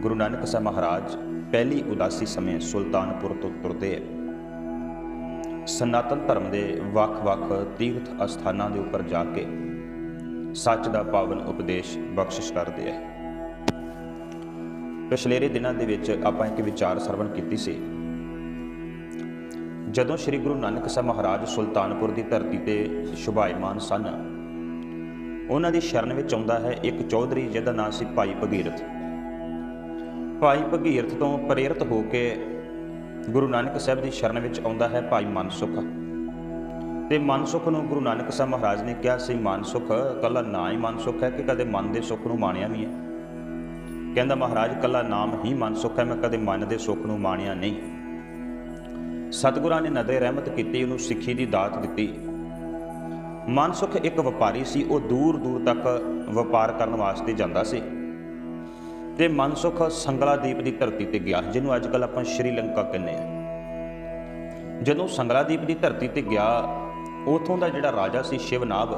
ਗੁਰੂ ਨਾਨਕ ਸਾਹਿਬ ਮਹਾਰਾਜ ਪਹਿਲੀ ਉਦਾਸੀ ਸਮੇਂ ਸੁਲਤਾਨਪੁਰ ਤੋਂ ਤੁਰਦੇ ਸਨਾਤਨ ਧਰਮ ਦੇ ਵੱਖ-ਵੱਖ ਤੀਰਥ ਅਸਥਾਨਾਂ ਦੇ ਉੱਪਰ ਜਾ ਕੇ ਸੱਚ ਦਾ ਪਾਵਨ ਉਪਦੇਸ਼ ਬਖਸ਼ਿਸ਼ ਕਰਦੇ ਹੈ ਪਿਛਲੇਰੇ ਦਿਨਾਂ ਦੇ ਵਿੱਚ ਆਪਾਂ ਇੱਕ ਵਿਚਾਰ ਸਰਵਣ ਕੀਤੀ ਸੀ। ਜਦੋਂ ਸ੍ਰੀ ਗੁਰੂ ਨਾਨਕ ਸਾਹਿਬ ਮਹਾਰਾਜ ਸੁਲਤਾਨਪੁਰ ਦੀ ਧਰਤੀ ਤੇ ਸ਼ੁਭਾਇਮਾਨ ਸਨ, ਉਹਨਾਂ ਦੀ ਸ਼ਰਨ ਵਿੱਚ ਆਉਂਦਾ ਹੈ ਇੱਕ ਚੌਧਰੀ ਜਿਹਦਾ ਨਾਮ ਸੀ ਭਾਈ ਭਗੀਰਥ। ਭਾਈ ਭਗੀਰਥ ਤੋਂ ਪ੍ਰੇਰਿਤ ਹੋ ਕੇ ਗੁਰੂ ਨਾਨਕ ਸਾਹਿਬ ਦੀ ਸ਼ਰਨ ਵਿੱਚ ਆਉਂਦਾ ਹੈ ਭਾਈ ਮਨਸੁਖ। ਤੇ ਮਨਸੁਖ ਨੂੰ ਗੁਰੂ ਨਾਨਕ ਸਾਹਿਬ ਮਹਾਰਾਜ ਨੇ ਕਿਹਾ ਸੀ ਮਨਸੁਖ, ਕੱਲਾ ਨਾਂ ਹੀ ਮਨਸੁਖ ਹੈ ਕਿ ਕਦੇ ਮਨ ਦੇ ਸੁੱਖ ਨੂੰ ਮਾਣਿਆ ਵੀ ਹੈ? ਕਹਿੰਦਾ, ਮਹਾਰਾਜ, ਕੱਲਾ ਨਾਮ ਹੀ ਮਨਸੁਖ ਹੈ, ਮੈਂ ਕਦੇ ਮਨ ਦੇ ਸੁੱਖ ਨੂੰ ਮਾਣਿਆ ਨਹੀਂ। ਸਤਿਗੁਰਾਂ ਨੇ ਨਦੇ ਰਹਿਮਤ ਕੀਤੀ, ਉਹਨੂੰ ਸਿੱਖੀ ਦੀ ਦਾਤ ਦਿੱਤੀ। ਮਨਸੁਖ ਇੱਕ ਵਪਾਰੀ ਸੀ, ਉਹ ਦੂਰ ਦੂਰ ਤੱਕ ਵਪਾਰ ਕਰਨ ਵਾਸਤੇ ਜਾਂਦਾ ਸੀ। ਤੇ ਮਨਸੁਖ ਸੰਗਲਾਦੀਪ ਦੀ ਧਰਤੀ ਤੇ ਗਿਆ। ਜਿਹਨੂੰ ਅੱਜ ਕੱਲ ਆਪਾਂ ਸ਼੍ਰੀਲੰਕਾ ਕਹਿੰਦੇ ਆ ਜਦੋਂ ਸੰਗਲਾਦੀਪ ਦੀ ਧਰਤੀ ਤੇ ਗਿਆ, ਉਥੋਂ ਦਾ ਜਿਹੜਾ ਰਾਜਾ ਸੀ ਸ਼ਿਵਨਾਗ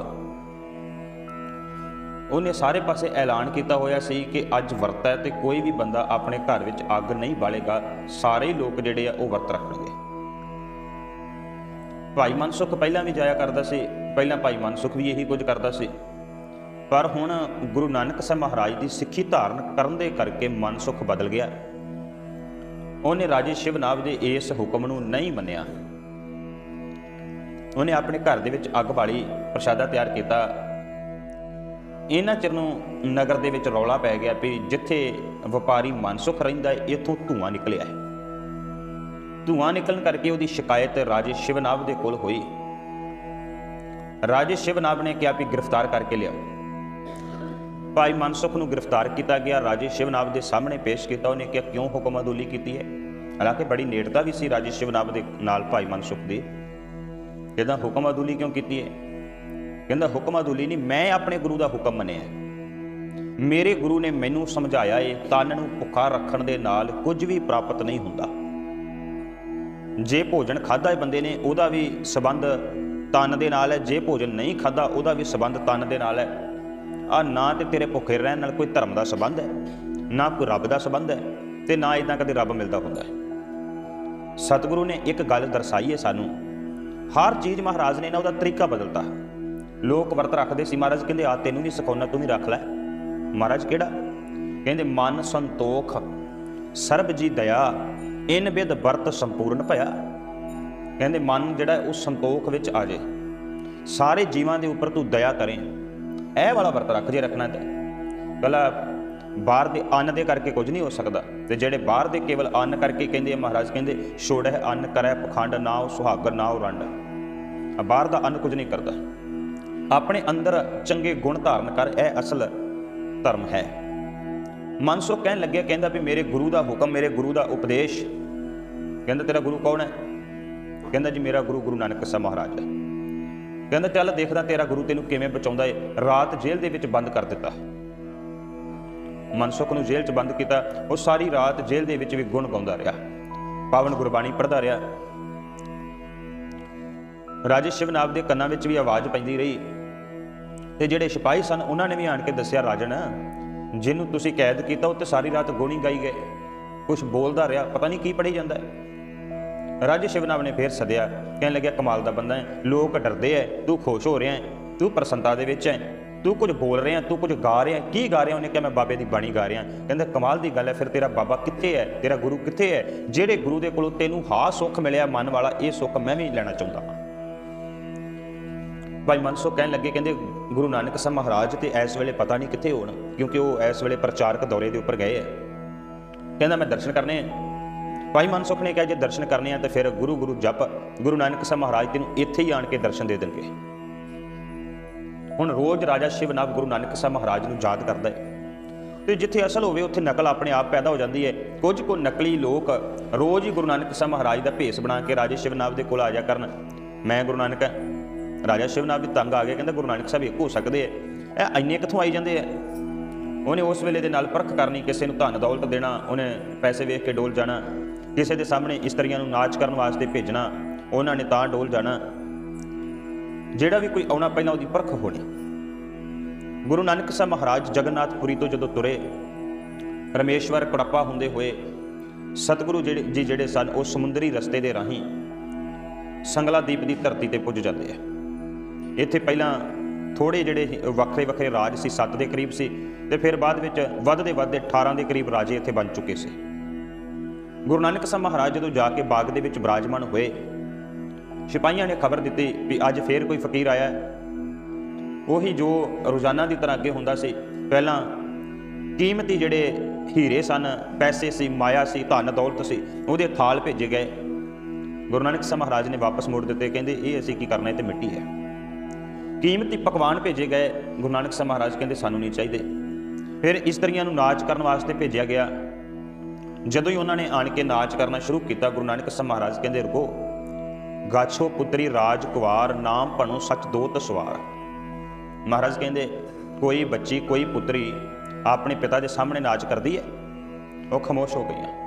ਉਹਨੇ ਸਾਰੇ ਪਾਸੇ ਐਲਾਨ ਕੀਤਾ ਹੋਇਆ ਸੀ ਕਿ ਅੱਜ ਵਰਤ ਹੈ ਤੇ ਕੋਈ ਵੀ ਬੰਦਾ ਆਪਣੇ ਘਰ ਵਿੱਚ ਅੱਗ ਨਹੀਂ ਬਾਲੇਗਾ। ਸਾਰੇ ਲੋਕ ਜਿਹੜੇ ਆ, ਉਹ ਵਰਤ ਰੱਖਣਗੇ। ਭਾਈ ਮਨਸੁਖ ਪਹਿਲਾਂ ਵੀ ਜਾਇਆ ਕਰਦਾ ਸੀ। ਪਹਿਲਾਂ ਭਾਈ ਮਨਸੁਖ ਵੀ ਇਹੀ ਕੁਝ ਕਰਦਾ ਸੀ। ਪਰ ਹੁਣ ਗੁਰੂ ਨਾਨਕ ਸਾਹਿਬ ਮਹਾਰਾਜ ਦੀ ਸਿੱਖੀ ਧਾਰਨ ਕਰਨ ਦੇ ਕਰਕੇ ਮਨ ਮਨਸੁਖ ਬਦਲ ਗਿਆ। ਉਹਨੇ ਰਾਜੇ ਸ਼ਿਵਨਾਭ ਦੇ ਇਸ ਹੁਕਮ ਨੂੰ ਨਹੀਂ ਮੰਨਿਆ। ਉਹਨੇ ਆਪਣੇ ਘਰ ਦੇ ਵਿੱਚ ਅੱਗ ਬਾਲੀ, ਪ੍ਰਸ਼ਾਦਾ ਤਿਆਰ ਕੀਤਾ। ਇਹਨਾਂ ਚਿਰ ਨੂੰ ਨਗਰ ਦੇ ਵਿੱਚ ਰੌਲਾ ਪੈ ਗਿਆ ਵੀ ਜਿੱਥੇ ਵਪਾਰੀ ਮਨਸੁਖ ਰਹਿੰਦਾ ਹੈ, ਇੱਥੋਂ ਧੂਆਂ ਨਿਕਲਿਆ ਹੈ। ਧੂਆਂ ਨਿਕਲਣ ਕਰਕੇ ਉਹਦੀ ਸ਼ਿਕਾਇਤ ਰਾਜੇ ਸ਼ਿਵਨਾਭ ਦੇ ਕੋਲ ਹੋਈ। ਰਾਜੇ ਸ਼ਿਵਨਾਭ ਨੇ ਕਿਹਾ ਵੀ ਗ੍ਰਿਫਤਾਰ ਕਰਕੇ ਲਿਆਓ। ਭਾਈ ਮਨਸੁਖ ਨੂੰ ਗ੍ਰਿਫਤਾਰ ਕੀਤਾ ਗਿਆ। ਰਾਜੇ ਸ਼ਿਵਨਾਭ ਦੇ ਸਾਹਮਣੇ ਪੇਸ਼ ਕੀਤਾ। ਉਹਨੇ ਕਿਹਾ, ਕਿਉਂ ਹੁਕਮ ਅਦੂਲੀ ਕੀਤੀ ਹੈ? ਹਾਲਾਂਕਿ ਬੜੀ ਨੇੜਤਾ ਵੀ ਸੀ ਰਾਜੇ ਸ਼ਿਵਨਾਬ ਦੇ ਨਾਲ ਭਾਈ ਮਨਸੁਖ ਦੀ। ਕਹਿੰਦਾ, ਹੁਕਮ ਅਦੂਲੀ ਕਿਉਂ ਕੀਤੀ ਹੈ? ਕਹਿੰਦਾ, ਹੁਕਮ ਅਦੂਲੀ ਨਹੀਂ, ਮੈਂ ਆਪਣੇ ਗੁਰੂ ਦਾ ਹੁਕਮ ਮੰਨਿਆ ਮੇਰੇ ਗੁਰੂ ਨੇ ਮੈਨੂੰ ਸਮਝਾਇਆ ਏ, ਤਨ ਨੂੰ ਭੁੱਖਾ ਰੱਖਣ ਦੇ ਨਾਲ ਕੁਝ ਵੀ ਪ੍ਰਾਪਤ ਨਹੀਂ ਹੁੰਦਾ। ਜੇ ਭੋਜਨ ਖਾਦਾ ਹੈ ਬੰਦੇ ਨੇ, ਉਹਦਾ ਵੀ ਸਬੰਧ ਤਨ ਦੇ ਨਾਲ ਹੈ। ਜੇ ਭੋਜਨ ਨਹੀਂ ਖਾਦਾ ਉਹਦਾ ਵੀ ਸਬੰਧ ਤਨ ਦੇ ਨਾਲ ਹੈ। ਆ ਨਾ ਤੇ ਤੇਰੇ ਭੁੱਖੇ ਰਹਿਣ ਨਾਲ ਕੋਈ ਧਰਮ ਦਾ ਸਬੰਧ ਹੈ, ਨਾ ਕੋਈ ਰੱਬ ਦਾ ਸਬੰਧ ਹੈ ਤੇ ਨਾ ਇਦਾਂ ਕਦੇ ਰੱਬ ਮਿਲਦਾ ਹੁੰਦਾ ਹੈ। ਸਤਿਗੁਰੂ ਨੇ ਇੱਕ ਗੱਲ ਦਰਸਾਈ ਹੈ ਸਾਨੂੰ, ਹਰ ਚੀਜ਼ ਮਹਾਰਾਜ ਨੇ ਨਾ ਉਹਦਾ ਤਰੀਕਾ ਬਦਲਤਾ। ਲੋਕ ਵਰਤ ਰੱਖਦੇ ਸੀ ਮਹਾਰਾਜ, ਕਹਿੰਦੇ ਆ ਤੈਨੂੰ ਵੀ ਸਿਖਾਉਣਾ, ਤੂੰ ਵੀ ਰੱਖ ਲੈ। ਮਹਾਰਾਜ ਕਿਹੜਾ? ਕਹਿੰਦੇ ਮਨ ਸੰਤੋਖ, ਸਰਬ ਜੀ ਦਇਆ, ਇਨ ਬਿਦ ਵਰਤ ਸੰਪੂਰਨ ਭਇਆ। ਕਹਿੰਦੇ ਮਨ ਜਿਹੜਾ ਉਹ ਸੰਤੋਖ ਵਿੱਚ ਆ ਜੇ ਸਾਰੇ ਜੀਵਾਂ ਦੇ ਉੱਪਰ ਤੂੰ ਦਇਆ ਕਰੇ। ਇਹ ਵਾਲਾ ਵਰਤ ਰੱਖ ਜੇ ਰੱਖਣਾ ਤੇ। ਪਹਿਲਾਂ ਬਾਹਰ ਦੇ ਅੰਨ ਦੇ ਕਰਕੇ ਕੁਝ ਨਹੀਂ ਹੋ ਸਕਦਾ। ਤੇ ਜਿਹੜੇ ਬਾਹਰ ਦੇ ਕੇਵਲ ਅੰਨ ਕਰਕੇ ਕਹਿੰਦੇ ਮਹਾਰਾਜ ਕਹਿੰਦੇ, ਛੋੜ ਅੰਨ ਕਰੈ, ਪਖੰਡ ਨਾ ਉਹ ਸੁਹਾਗਰ ਨਾ ਉਹ ਰੰਡ ਆ ਬਾਹਰ ਦਾ ਅੰਨ ਕੁਝ ਨਹੀਂ ਕਰਦਾ। ਆਪਣੇ ਅੰਦਰ ਚੰਗੇ ਗੁਣ ਧਾਰਨ ਕਰ, ਇਹ ਅਸਲ ਧਰਮ ਹੈ। ਮਨਸੋ ਕਹਿਣ ਲੱਗਿਆ, ਕਹਿੰਦਾ ਵੀ ਮੇਰੇ ਗੁਰੂ ਦਾ ਹੁਕਮ, ਮੇਰੇ ਗੁਰੂ ਦਾ ਉਪਦੇਸ਼। ਕਹਿੰਦਾ, ਤੇਰਾ ਗੁਰੂ ਕੌਣ ਹੈ? ਕਹਿੰਦਾ ਜੀ, ਮੇਰਾ ਗੁਰੂ ਗੁਰੂ ਨਾਨਕ ਸਾਹਿਬ ਮਹਾਰਾਜ ਹੈ। ਕਹਿੰਦਾ, ਚੱਲ ਦੇਖਦਾ ਤੇਰਾ ਗੁਰੂ ਤੈਨੂੰ ਕਿਵੇਂ ਬਚਾਉਂਦਾ ਏ। ਰਾਤ ਜੇਲ੍ਹ ਦੇ ਵਿੱਚ ਬੰਦ ਕਰ ਦਿੱਤਾ। ਮਨਸੁਖ ਨੂੰ ਜੇਲ੍ਹ 'ਚ ਬੰਦ ਕੀਤਾ। ਉਹ ਸਾਰੀ ਰਾਤ ਜੇਲ੍ਹ ਦੇ ਵਿੱਚ ਵੀ ਗੁਣ ਗਾਉਂਦਾ ਰਿਹਾ। ਪਾਵਨ ਗੁਰਬਾਣੀ ਪੜ੍ਹਦਾ ਰਿਹਾ। ਰਾਜੇ ਸ਼ਿਵਨਾਬ ਦੇ ਕੰਨਾਂ ਵਿੱਚ ਵੀ ਆਵਾਜ਼ ਪੈਂਦੀ ਰਹੀ। ਤੇ ਜਿਹੜੇ ਸਿਪਾਹੀ ਸਨ, ਉਹਨਾਂ ਨੇ ਵੀ ਆਣ ਕੇ ਦੱਸਿਆ ਰਾਜਨ ਜਿਹਨੂੰ ਤੁਸੀਂ ਕੈਦ ਕੀਤਾ, ਉਹ ਤੇ ਸਾਰੀ ਰਾਤ ਗੋਣੀ ਗਾਈ ਗਏ। ਕੁਝ ਬੋਲਦਾ ਰਿਹਾ, ਪਤਾ ਨਹੀਂ ਕੀ ਪੜੀ ਜਾਂਦਾ ਹੈ ਰਾਜੇ ਸ਼ਿਵਨਾਮ ਨੇ ਫੇਰ ਸਦਿਆ, ਕਹਿਣ ਲੱਗਿਆ, ਕਮਾਲ ਦਾ ਬੰਦਾ ਹੈ, ਲੋਕ ਡਰਦੇ ਐ, ਤੂੰ ਖੁਸ਼ ਹੋ ਰਿਹਾ ਹੈ ਤੂੰ ਪ੍ਰਸੰਨਤਾ ਦੇ ਵਿੱਚ ਹੈ ਤੂੰ ਕੁਝ ਬੋਲ ਰਿਹਾ, ਤੂੰ ਕੁਝ ਗਾ ਰਿਹਾ, ਕੀ ਗਾ ਰਿਹਾ? ਉਹਨੇ ਕਿਹਾ, ਮੈਂ ਬਾਬੇ ਦੀ ਬਾਣੀ ਗਾ ਰਿਹਾ। ਕਹਿੰਦਾ, ਕਮਾਲ ਦੀ ਗੱਲ ਹੈ ਫਿਰ ਤੇਰਾ ਬਾਬਾ ਕਿੱਥੇ ਹੈ ਤੇਰਾ ਗੁਰੂ ਕਿੱਥੇ ਹੈ ਜਿਹੜੇ ਗੁਰੂ ਦੇ ਕੋਲੋਂ ਤੈਨੂੰ ਹਾ ਸੁੱਖ ਮਿਲਿਆ, ਮਨ ਵਾਲਾ ਇਹ ਸੁੱਖ ਮੈਂ ਵੀ ਲੈਣਾ ਚਾਹੁੰਦਾ ਹਾਂ। ਭਾਈ ਮਨਸੋ ਕਹਿਣ ਲੱਗੇ, ਕਹਿੰਦੇ, ਗੁਰੂ ਨਾਨਕ ਸਾਹਿਬ ਮਹਾਰਾਜ ਤੇ ਇਸ ਵੇਲੇ ਪਤਾ ਨਹੀਂ ਕਿੱਥੇ ਹੋਣ, ਕਿਉਂਕਿ ਉਹ ਇਸ ਵੇਲੇ ਪ੍ਰਚਾਰਕ ਦੌਰੇ ਦੇ ਉੱਪਰ ਗਏ ਹੈ ਕਹਿੰਦਾ, ਮੈਂ ਦਰਸ਼ਨ ਕਰਨੇ ਭਾਈ ਮਨਸੁਖ ਨੇ ਕਿਹਾ, ਜੇ ਦਰਸ਼ਨ ਕਰਨੇ ਆ ਤਾਂ ਫਿਰ ਗੁਰੂ ਗੁਰੂ ਜਪ, ਗੁਰੂ ਨਾਨਕ ਸਾਹਿਬ ਮਹਾਰਾਜ ਤੈਨੂੰ ਇੱਥੇ ਹੀ ਆਣ ਕੇ ਦਰਸ਼ਨ ਦੇ ਦੇਣਗੇ। ਹੁਣ ਰੋਜ਼ ਰਾਜਾ ਸ਼ਿਵਨਾਥ ਗੁਰੂ ਨਾਨਕ ਸਾਹਿਬ ਮਹਾਰਾਜ ਨੂੰ ਯਾਦ ਕਰਦਾ ਹੈ। ਤੇ ਜਿੱਥੇ ਅਸਲ ਹੋਵੇ, ਉੱਥੇ ਨਕਲ ਆਪਣੇ ਆਪ ਪੈਦਾ ਹੋ ਜਾਂਦੀ ਹੈ। ਕੁਝ ਕੋ ਨਕਲੀ ਲੋਕ ਰੋਜ਼ ਹੀ ਗੁਰੂ ਨਾਨਕ ਸਾਹਿਬ ਮਹਾਰਾਜ ਦਾ ਭੇਸ ਬਣਾ ਕੇ ਰਾਜੇ ਸ਼ਿਵਨਾਥ ਦੇ ਕੋਲ ਆ ਜਾ ਕਰਨ। ਮੈਂ ਗੁਰੂ ਨਾਨਕ ਰਾਜਾ ਸ਼ਿਵਨਾਥ ਵੀ ਤੰਗ ਆ ਗਿਆ ਕਹਿੰਦਾ ਗੁਰੂ ਨਾਨਕ ਸਾਹਿਬ ਇੱਕ ਹੋ ਸਕਦੇ ਆ। ਇਹ ਇੰਨੇ ਕਿੱਥੋਂ ਆਈ ਜਾਂਦੇ ਆ? ਉਹਨੇ ਉਸ ਵੇਲੇ ਦੇ ਨਾਲ ਪਰਖ ਕਰਨੀ, ਕਿਸੇ ਨੂੰ ਧਨ ਦੌਲਤ ਦੇਣਾ, ਉਹਨੇ ਪੈਸੇ ਵੇਖ ਕੇ ਡੋਲ ਜਾਣਾ। ਕਿਸੇ ਦੇ ਸਾਹਮਣੇ ਇਸਤਰੀਆਂ ਨੂੰ ਨਾਚ ਕਰਨ ਵਾਸਤੇ ਭੇਜਣਾ, ਉਹਨਾਂ ਨੇ ਤਾਂ ਡੋਲ ਜਾਣਾ। ਜਿਹੜਾ ਵੀ ਕੋਈ ਆਉਣਾ ਪਹਿਲਾਂ ਉਹਦੀ ਪਰਖ ਹੋਣੀ। ਗੁਰੂ ਨਾਨਕ ਸਾਹਿਬ ਮਹਾਰਾਜ ਜਗਨਨਾਥਪੁਰੀ ਤੋਂ ਜਦੋਂ ਤੁਰੇ ਰਮੇਸ਼ਵਰ ਕੁੜੱਪਾ ਹੁੰਦੇ ਹੋਏ, ਸਤਿਗੁਰੂ ਜਿਹੜੇ, ਜੀ ਜਿਹੜੇ ਸਨ, ਉਹ ਸਮੁੰਦਰੀ ਰਸਤੇ ਦੇ ਰਾਹੀਂ ਸੰਗਲਾ ਦੀਪ ਦੀ ਧਰਤੀ ਤੇ ਪੁੱਜ ਜਾਂਦੇ ਆ। ਇੱਥੇ ਪਹਿਲਾਂ ਥੋੜੇ ਜਿਹੜੇ ਵੱਖਰੇ ਵੱਖਰੇ ਰਾਜ ਸੀ 7 ਦੇ ਕਰੀਬ ਸੀ, ਤੇ ਫਿਰ ਬਾਅਦ ਵਿੱਚ ਵੱਧਦੇ ਵੱਧਦੇ 18 ਦੇ ਕਰੀਬ ਰਾਜੇ ਇੱਥੇ ਬਣ ਚੁੱਕੇ ਸੀ। ਗੁਰੂ ਨਾਨਕ ਸਾਹਿਬ ਮਹਾਰਾਜ ਜਦੋਂ ਜਾ ਕੇ ਬਾਗ ਦੇ ਵਿੱਚ ਬਿਰਾਜਮਾਨ ਹੋਏ, ਸਿਪਾਹੀਆਂ ਨੇ ਖਬਰ ਦਿੱਤੀ ਵੀ ਅੱਜ ਫੇਰ ਕੋਈ ਫਕੀਰ ਆਇਆ ਹੈ। ਉਹੀ ਜੋ ਰੋਜ਼ਾਨਾ ਦੀ ਤਰ੍ਹਾਂ ਅੱਗੇ ਹੁੰਦਾ ਸੀ, ਪਹਿਲਾਂ ਕੀਮਤੀ ਜਿਹੜੇ ਹੀਰੇ ਸਨ, ਪੈਸੇ ਸੀ, ਮਾਇਆ ਸੀ, ਧਨ ਦੌਲਤ ਸੀ, ਉਹਦੇ ਥਾਲ ਭੇਜੇ ਗਏ। ਗੁਰੂ ਨਾਨਕ ਸਾਹਿਬ ਮਹਾਰਾਜ ਨੇ ਵਾਪਸ ਮੋੜ ਦਿੱਤੇ, ਕਹਿੰਦੇ ਇਹ ਅਸੀਂ ਕੀ ਕਰਨਾ, ਇਹ ਤੇ ਮਿੱਟੀ ਹੈ। ਕੀਮਤੀ ਪਕਵਾਨ ਭੇਜੇ ਗਏ, ਗੁਰੂ ਨਾਨਕ ਸਾਹਿਬ ਮਹਾਰਾਜ ਕਹਿੰਦੇ ਸਾਨੂੰ ਨਹੀਂ ਚਾਹੀਦੇ। ਫਿਰ ਇਸਤਰੀਆਂ ਨੂੰ ਨਾਚ ਕਰਨ ਵਾਸਤੇ ਭੇਜਿਆ ਗਿਆ। ਜਦੋਂ ਹੀ ਉਹਨਾਂ ਨੇ ਆਣ ਕੇ ਨਾਚ ਕਰਨਾ ਸ਼ੁਰੂ ਕੀਤਾ, ਗੁਰੂ ਨਾਨਕ ਸਾਹਿਬ ਮਹਾਰਾਜ ਕਹਿੰਦੇ, ਰੁਕੋ। ਗਾਛੋ ਪੁੱਤਰੀ ਰਾਜ ਕੁਵਾਰ, ਨਾਮ ਭਣੋ ਸੱਚ ਦੋ ਤਸਵਾਰ। ਮਹਾਰਾਜ ਕਹਿੰਦੇ, ਕੋਈ ਬੱਚੀ, ਕੋਈ ਪੁੱਤਰੀ ਆਪਣੇ ਪਿਤਾ ਦੇ ਸਾਹਮਣੇ ਨਾਚ ਕਰਦੀ ਹੈ? ਉਹ ਖਮੋਸ਼ ਹੋ ਗਈਆਂ।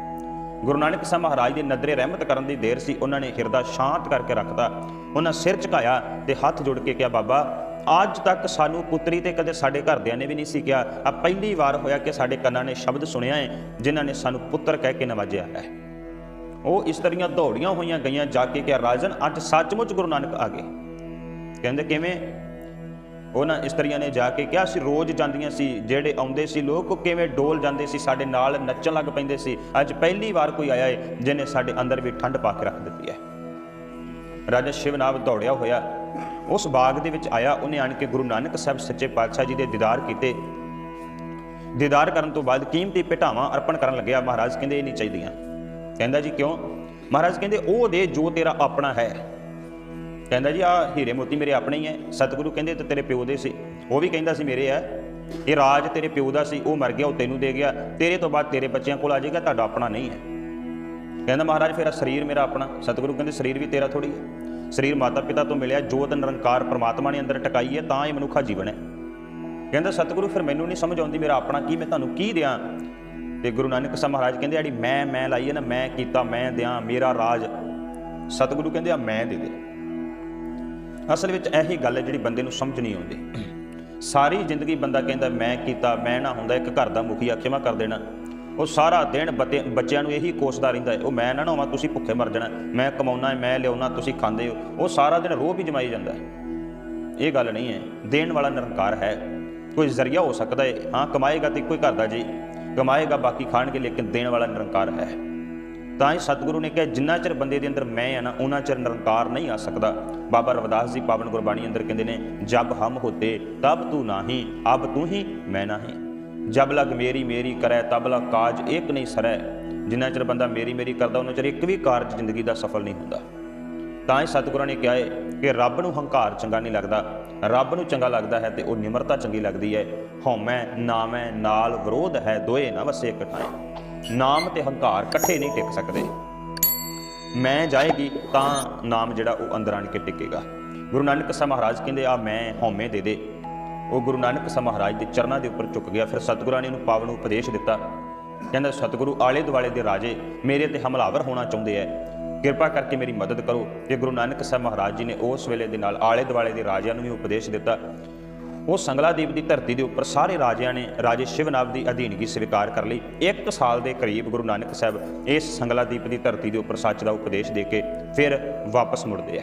ਗੁਰੂ ਨਾਨਕ ਸਾਹਿਬ ਮਹਾਰਾਜ ਦੀ ਨਦਰੇ ਰਹਿਮਤ ਕਰਨ ਦੀ ਦੇਰ ਸੀ। ਉਹਨਾਂ ਨੇ ਹਿਰਦਾ ਸ਼ਾਂਤ ਕਰਕੇ ਰੱਖਤਾ। ਉਹਨਾਂ ਸਿਰ ਝੁਕਾਇਆ ਤੇ ਹੱਥ ਜੋੜ ਕੇ ਕਿਹਾ, ਬਾਬਾ ਅੱਜ ਤੱਕ ਸਾਨੂੰ ਪੁੱਤਰੀ ਤੇ ਕਦੇ ਸਾਡੇ ਘਰਦਿਆਂ ਨੇ ਵੀ ਨਹੀਂ ਸੀ ਕਿਹਾ। ਆ ਪਹਿਲੀ ਵਾਰ ਹੋਇਆ ਕਿ ਸਾਡੇ ਕੰਨਾਂ ਨੇ ਸ਼ਬਦ ਸੁਣਿਆ ਹੈ, ਜਿਨ੍ਹਾਂ ਨੇ ਸਾਨੂੰ ਪੁੱਤਰ ਕਹਿ ਕੇ ਨਵਾਜਿਆ ਹੈ। ਉਹ ਇਸਤਰੀਆਂ ਦੌੜੀਆਂ ਹੋਈਆਂ ਗਈਆਂ, ਜਾ ਕੇ ਕਿ ਰਾਜਨ, ਅੱਜ ਸੱਚਮੁੱਚ ਗੁਰੂ ਨਾਨਕ ਆ ਗਏ। ਕਹਿੰਦੇ, ਕਿਵੇਂ? ਉਹਨਾਂ ਇਸਤਰੀਆਂ ਨੇ ਜਾ ਕੇ ਕਿਹਾ ਸੀ ਰੋਜ਼ ਜਾਂਦੀਆਂ ਸੀ, ਜਿਹੜੇ ਆਉਂਦੇ ਸੀ ਲੋਕ ਕਿਵੇਂ ਡੋਲ ਜਾਂਦੇ ਸੀ, ਸਾਡੇ ਨਾਲ ਨੱਚਣ ਲੱਗ ਪੈਂਦੇ ਸੀ। ਅੱਜ ਪਹਿਲੀ ਵਾਰ ਕੋਈ ਆਇਆ ਏ, ਜਿਹਨੇ ਸਾਡੇ ਅੰਦਰ ਵੀ ਠੰਡ ਪਾ ਕੇ ਰੱਖ ਦਿੱਤੀ ਹੈ। ਰਾਜਾ ਸ਼ਿਵਨਾਵ ਦੌੜਿਆ ਹੋਇਆ। ਉਸ ਬਾਗ ਦੇ ਵਿੱਚ ਆਇਆ, ਉਹਨੇ ਆਣ ਕੇ ਗੁਰੂ ਨਾਨਕ ਸਾਹਿਬ ਸੱਚੇ ਪਾਤਸ਼ਾਹ ਜੀ ਦੇ ਦੀਦਾਰ ਕੀਤੇ। ਦੀਦਾਰ ਕਰਨ ਤੋਂ ਬਾਅਦ ਕੀਮਤੀ ਭੇਟਾਵਾਂ ਅਰਪਣ ਕਰਨ ਲੱਗਿਆ। ਮਹਾਰਾਜ ਕਹਿੰਦੇ, ਇਹ ਨਹੀਂ ਚਾਹੀਦੀਆਂ। ਕਹਿੰਦਾ ਜੀ, ਕਿਉਂ? ਮਹਾਰਾਜ ਕਹਿੰਦੇ, ਉਹ ਦੇ ਜੋ ਤੇਰਾ ਆਪਣਾ ਹੈ। ਕਹਿੰਦਾ ਜੀ ਆ ਹੀਰੇ ਮੋਤੀ ਮੇਰੇ ਆਪਣੇ ਹੀ ਐ ਸਤਿਗੁਰੂ ਕਹਿੰਦੇ, ਤੇ ਤੇਰੇ ਪਿਓ ਦੇ ਸੀ। ਉਹ ਵੀ ਕਹਿੰਦਾ ਸੀ, ਮੇਰੇ ਐ ਇਹ ਰਾਜ ਤੇਰੇ ਪਿਓ ਦਾ ਸੀ, ਉਹ ਮਰ ਗਿਆ, ਉਹ ਤੈਨੂੰ ਦੇ ਗਿਆ। ਤੇਰੇ ਤੋਂ ਬਾਅਦ ਤੇਰੇ ਬੱਚਿਆਂ ਕੋਲ ਆ ਜਾਏਗਾ, ਤੁਹਾਡਾ ਆਪਣਾ ਨਹੀਂ ਹੈ। ਕਹਿੰਦਾ ਮਹਾਰਾਜ, ਫੇਰ ਸਰੀਰ ਮੇਰਾ ਆਪਣਾ। ਸਤਿਗੁਰੂ ਕਹਿੰਦੇ, ਸਰੀਰ ਵੀ ਤੇਰਾ ਥੋੜੀ ਹੈ। ਸਰੀਰ ਮਾਤਾ ਪਿਤਾ ਤੋਂ ਮਿਲਿਆ ਜੋਤ ਨਿਰੰਕਾਰ ਪ੍ਰਮਾਤਮਾ ਨੇ ਅੰਦਰ ਟਿਕਾਈ ਹੈ, ਤਾਂ ਇਹ ਮਨੁੱਖਾ ਜੀਵਨ ਹੈ। ਕਹਿੰਦਾ, ਸਤਿਗੁਰੂ, ਫਿਰ ਮੈਨੂੰ ਨਹੀਂ ਸਮਝ ਆਉਂਦੀ, ਮੇਰਾ ਆਪਣਾ ਕੀ, ਮੈਂ ਤੁਹਾਨੂੰ ਕੀ ਦਿਆਂ? ਤੇ ਗੁਰੂ ਨਾਨਕ ਸਾਹਿਬ ਮਹਾਰਾਜ ਕਹਿੰਦੇ ਜਿਹੜੀ ਮੈਂ ਮੈਂ ਲਾਈ ਹੈ ਨਾ, ਮੈਂ ਕੀਤਾ, ਮੈਂ ਦਿਆਂ, ਮੇਰਾ ਰਾਜ। ਸਤਿਗੁਰੂ ਕਹਿੰਦੇ, ਆ, ਮੈਂ ਦੇ ਦੇ। ਅਸਲ ਵਿੱਚ ਇਹੀ ਗੱਲ ਹੈ ਜਿਹੜੀ ਬੰਦੇ ਨੂੰ ਸਮਝ ਨਹੀਂ ਆਉਂਦੀ। ਸਾਰੀ ਜ਼ਿੰਦਗੀ ਬੰਦਾ ਕਹਿੰਦਾ, ਮੈਂ ਕੀਤਾ, ਮੈਂ ਨਾ ਹੁੰਦਾ, ਇੱਕ ਘਰ ਦਾ ਮੁਖੀਆ ਖਿਮਾ ਕਰ ਦੇਣਾ। ਉਹ ਸਾਰਾ ਦਿਨ ਬੱਤੇ- ਬੱਚਿਆਂ ਨੂੰ ਇਹੀ ਕੋਸਦਾ ਰਹਿੰਦਾ ਹੈ। ਉਹ ਮੈਂ ਨਾ ਨਾ ਹੋਵਾਂ, ਤੁਸੀਂ ਭੁੱਖੇ ਮਰ ਜਾਣਾ। ਮੈਂ ਕਮਾਉਣਾ ਹੈ, ਮੈਂ ਲਿਆਉਣਾ ਤੁਸੀਂ ਖਾਂਦੇ ਹੋ। ਉਹ ਸਾਰਾ ਦਿਨ ਰੋਹ ਵੀ ਜਮਾਈ ਜਾਂਦਾ ਹੈ। ਇਹ ਗੱਲ ਨਹੀਂ ਹੈ। ਦੇਣ ਵਾਲਾ ਨਿਰੰਕਾਰ ਹੈ। ਕੋਈ ਜ਼ਰੀਆ ਹੋ ਸਕਦਾ ਹੈ। ਹਾਂ, ਕਮਾਏਗਾ ਤੇ ਕੋਈ ਘਰ ਦਾ ਜੀ। ਕਮਾਏਗਾ, ਬਾਕੀ ਖਾਣਗੇ, ਲੇਕਿਨ ਦੇਣ ਵਾਲਾ ਨਿਰੰਕਾਰ ਹੈ। ਤਾਂ ਹੀ ਸਤਿਗੁਰੂ ਨੇ ਕਿਹਾ, ਜਿੰਨਾ ਚਿਰ ਬੰਦੇ ਦੇ ਅੰਦਰ ਮੈਂ ਆ ਨਾ ਉਹਨਾਂ ਚਿਰ ਨਿਰੰਕਾਰ ਨਹੀਂ ਆ ਸਕਦਾ। ਬਾਬਾ ਰਵਿਦਾਸ ਜੀ ਪਾਵਨ ਗੁਰਬਾਣੀ ਅੰਦਰ ਕਹਿੰਦੇ ਨੇ, ਜਬ ਹਮ ਹੋਤੇ ਤਬ ਤੂੰ ਨਾਹੀ, ਅਬ ਤੂੰ ਹੀ, ਮੈਂ ਨਾਹੀ। ਜਬ ਲਗ ਮੇਰੀ ਮੇਰੀ ਕਰੈ, ਤਬ ਲਗ ਕਾਜ ਇੱਕ ਨਹੀਂ ਸਰੈ। ਜਿੰਨਾ ਚਿਰ ਬੰਦਾ ਮੇਰੀ ਮੇਰੀ ਕਰਦਾ ਉਹਨਾਂ ਚਿਰ ਇੱਕ ਵੀ ਕਾਰਜ ਜ਼ਿੰਦਗੀ ਦਾ ਸਫਲ ਨਹੀਂ ਹੁੰਦਾ। ਤਾਂ ਹੀ ਸਤਿਗੁਰਾਂ ਨੇ ਕਿਹਾ ਹੈ ਕਿ ਰੱਬ ਨੂੰ ਹੰਕਾਰ ਚੰਗਾ ਨਹੀਂ ਲੱਗਦਾ। ਰੱਬ ਨੂੰ ਚੰਗਾ ਲੱਗਦਾ ਹੈ ਤੇ ਉਹ ਨਿਮਰਤਾ ਚੰਗੀ ਲੱਗਦੀ ਹੈ। ਹਉਮੈ ਨਾਮੈ ਨਾਲ ਵਿਰੋਧ ਹੈ, ਦੋਏ ਨਾ ਵਸੇ ਇਕਠਾਏ ਨਾਮ ਤੇ ਹੰਕਾਰ ਇਕੱਠੇ ਨਹੀਂ ਟਿਕ ਸਕਦੇ। ਮੈਂ ਜਾਏਗੀ ਤਾਂ ਨਾਮ ਜਿਹੜਾ ਉਹ ਅੰਦਰ ਆਣ ਕੇ ਟਿਕੇਗਾ। ਗੁਰੂ ਨਾਨਕ ਸਾਹਿਬ ਮਹਾਰਾਜ ਕਹਿੰਦੇ, ਆ ਮੈਂ ਹਉਮੈ ਦੇ ਦੇ। ਉਹ ਗੁਰੂ ਨਾਨਕ ਸਾਹਿਬ ਮਹਾਰਾਜ ਦੇ ਚਰਨਾਂ ਦੇ ਉੱਪਰ ਝੁਕ ਗਿਆ। ਫਿਰ ਸਤਿਗੁਰਾਂ ਨੇ ਉਹਨੂੰ ਪਾਵਨ ਉਪਦੇਸ਼ ਦਿੱਤਾ। ਕਹਿੰਦਾ, ਸਤਿਗੁਰੂ ਆਲੇ ਦੁਆਲੇ ਦੇ ਰਾਜੇ, ਮੇਰੇ ਤੇ ਹਮਲਾਵਰ ਹੋਣਾ ਚਾਹੁੰਦੇ ਐ। ਕਿਰਪਾ ਕਰਕੇ ਮੇਰੀ ਮਦਦ ਕਰੋ। ਤੇ ਗੁਰੂ ਨਾਨਕ ਸਾਹਿਬ ਮਹਾਰਾਜ ਜੀ ਨੇ ਉਸ ਵੇਲੇ ਦੇ ਨਾਲ ਆਲੇ ਦੁਆਲੇ ਦੇ ਰਾਜਿਆਂ ਨੂੰ ਵੀ ਉਪਦੇਸ਼ ਦਿੱਤਾ। ਉਹ ਸੰਗਲਾਦੀਪ ਦੀ ਧਰਤੀ ਦੇ ਉੱਪਰ ਸਾਰੇ ਰਾਜਿਆਂ ਨੇ ਰਾਜੇ ਸ਼ਿਵਨਾਬ ਦੀ ਅਧੀਨਗੀ ਸਵੀਕਾਰ ਕਰ ਲਈ। ਇੱਕ ਸਾਲ ਦੇ ਕਰੀਬ ਗੁਰੂ ਨਾਨਕ ਸਾਹਿਬ ਇਸ ਸੰਗਲਾਦੀਪ ਦੀ ਧਰਤੀ ਦੇ ਉੱਪਰ ਸੱਚ ਦਾ ਉਪਦੇਸ਼ ਦੇ ਕੇ ਫਿਰ ਵਾਪਸ ਮੁੜਦੇ ਆ